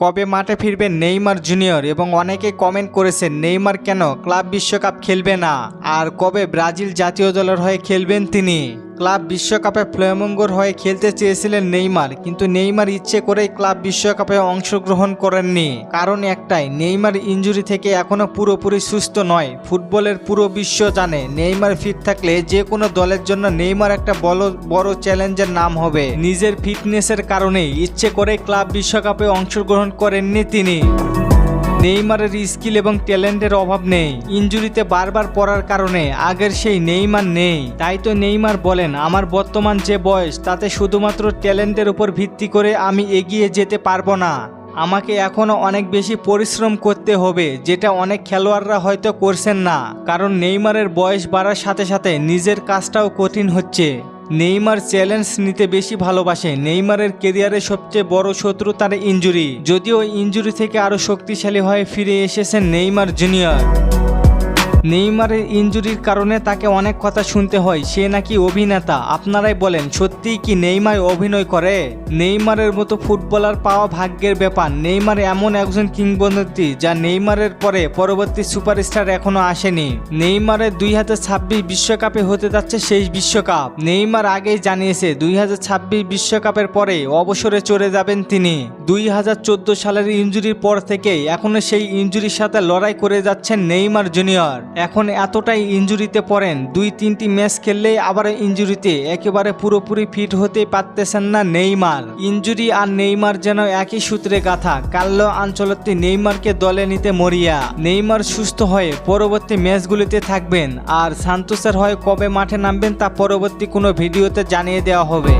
কবে মাঠে ফিরবেন নেইমার জুনিয়র এবং অনেকে কমেন্ট করেছেন, নেইমার কেন ক্লাব বিশ্বকাপ খেলবে না? আর কবে ব্রাজিল জাতীয় দলের হয়ে খেলবেন তিনি? ক্লাব বিশ্বকাপে ফ্লেমঙ্গোর হয়ে খেলতে চেয়েছিলেন নেইমার, কিন্তু নেইমার ইচ্ছে করেই ক্লাব বিশ্বকাপে অংশগ্রহণ করেননি। কারণ একটাই, নেইমার ইঞ্জুরি থেকে এখনও পুরোপুরি সুস্থ নয়। ফুটবলের পুরো বিশ্ব জানে, নেইমার ফিট থাকলে যে কোনো দলের জন্য নেইমার একটা বড় বড় চ্যালেঞ্জের নাম হবে। নিজের ফিটনেসের কারণেই ইচ্ছে করে ক্লাব বিশ্বকাপে অংশগ্রহণ করেননি তিনি। নেইমারের স্কিল এবং ট্যালেন্টের অভাব নেই। ইঞ্জুরিতে বারবার পড়ার কারণে আগের সেই নেইমার নেই। তাই তো নেইমার বলেন, আমার বর্তমান যে বয়স, তাতে শুধুমাত্র ট্যালেন্টের উপর ভিত্তি করে আমি এগিয়ে যেতে পারব না। আমাকে এখনও অনেক বেশি পরিশ্রম করতে হবে, যেটা অনেক খেলোয়াড়রা হয়তো করছেন না। কারণ নেইমারের বয়স বাড়ার সাথে সাথে নিজের কাজটাও কঠিন হচ্ছে। নেইমার চ্যালেঞ্জ নিতে বেশি ভালোবাসে। নেইমারের কেরিয়ারের সবচেয়ে বড় শত্রু তার ইঞ্জুরি। যদিও ইঞ্জুরি থেকে আরও শক্তিশালী হয়ে ফিরে এসেছেন নেইমার জুনিয়র। নেইমারের ইঞ্জুরির কারণে তাকে অনেক কথা শুনতে হয়। সে নাকি অভিনেতা। আপনারাই বলেন, সত্যিই কি নেইমার অভিনয় করে? নেইমারের মতো ফুটবলার পাওয়া ভাগ্যের ব্যাপার। নেইমার এমন একজন কিংবদন্তি যা নেইমারের পরে পরবর্তী সুপারস্টার এখনও আসেনি। নেইমারের দুই হাজার ছাব্বিশ বিশ্বকাপে হতে যাচ্ছে শেষ বিশ্বকাপ। নেইমার আগেই জানিয়েছে, দুই হাজার ছাব্বিশ বিশ্বকাপের পরে অবসরে চলে যাবেন তিনি। দুই হাজার চোদ্দ সালের ইঞ্জুরির পর থেকে এখনও সেই ইঞ্জুরির সাথে লড়াই করে যাচ্ছেন নেইমার জুনিয়র। এখন এতটাই ইঞ্জুরিতে পড়েন, দুই তিনটি ম্যাচ খেললেই আবার ইঞ্জুরিতে একেবারে পুরোপুরি ফিট হতে পারতেছেন না নেইমার। ইঞ্জুরি আর নেইমার যেন একই সূত্রে গাথা কাল্লো আঞ্চলত্তি নেইমারকে দলে নিতে মরিয়া। নেইমার সুস্থ হয়ে পরবর্তী ম্যাচগুলিতে থাকবেন, আর সান্তোসের হয়ে কবে মাঠে নামবেন তা পরবর্তী কোনো ভিডিওতে জানিয়ে দেওয়া হবে।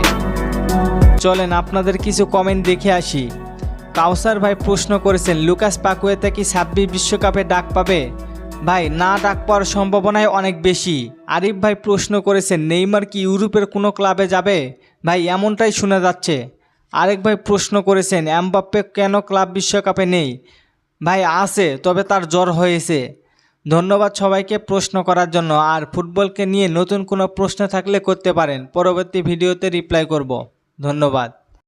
চলেন আপনাদের কিছু কমেন্ট দেখে আসি। কাউসার ভাই প্রশ্ন করেছেন, লুকাস পাকুয়েতে কি ছাব্বিশ বিশ্বকাপে ডাক পাবে? ভাই, না ডাক পাওয়ার সম্ভাবনাই অনেক বেশি। আরিফ ভাই প্রশ্ন করেছেন নেইমার কি ইউরোপের কোনো ক্লাবে যাবে? ভাই, এমনটাই শোনা যাচ্ছে। আরেক ভাই প্রশ্ন করেছেন, এমবাপ্পে কেন ক্লাব বিশ্বকাপে নেই? ভাই, আছে, তবে তার জ্বর হয়েছে। ধন্যবাদ সবাইকে প্রশ্ন করার জন্য। আর ফুটবলকে নিয়ে নতুন কোনো প্রশ্ন থাকলে করতে পারেন। পরবর্তী ভিডিওতে রিপ্লাই করব। ধন্যবাদ।